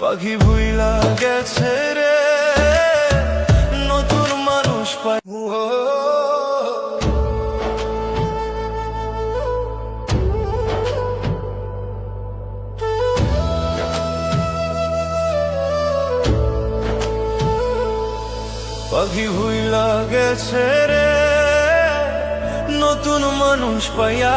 পাখি ভুইলা গেছে রে নতুন মানুষ পাই পাখি ভুইলা গেছে রে নতুন মানুষ পাইয়া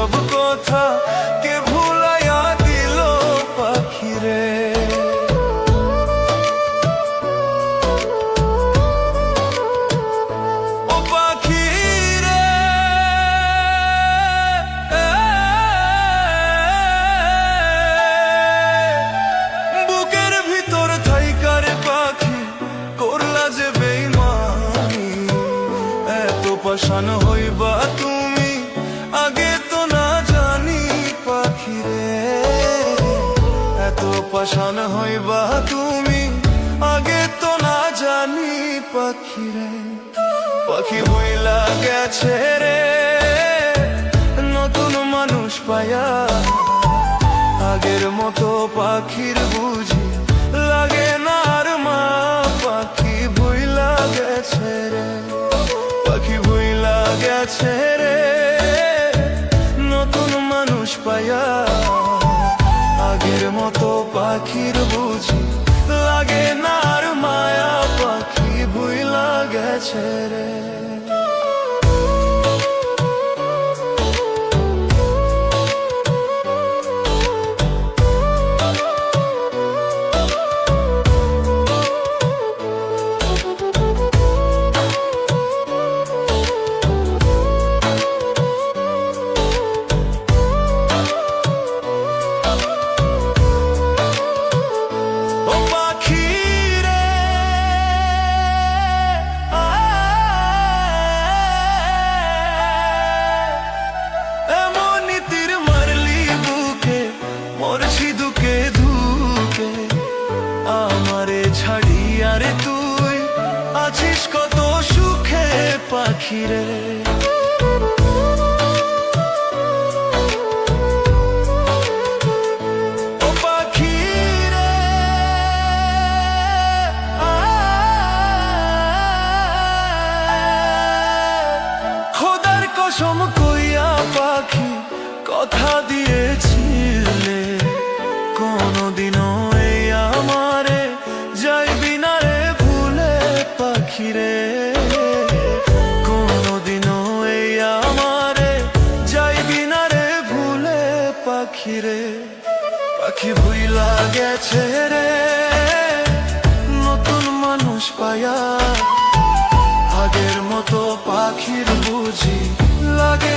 সব কথা কে ভুলাইয়া দিল পাখি রে ও পাখি রে বুকের ভিতর পাখি করলা যে এত পাশান হইবা তুমি পাশান হইবা তুমি? আগে তো না জানি পাখি রে। পাখি বইলা গেছে রে। নতুন মানুষ পায়া। আগের মতো পাখির বুঝি লাগে না আর মা। পাখি বইলা গেছে রে। পাখি বইলা গেছে পাখির বুঝি লাগে না মায়া পাখি ভুইলা গেছে রে। কথা দিয়েছিলে। কোনদিনও এই আমারে যাইবি না রে ভুলে পাখি রে কোনদিনও এই আমারে যাইবি না রে ভুলে পাখি রে পাখি ভুইলা গেছে রে, নতুন মানুষ পায়া। আগের মতো পাখির বুঝি লাগে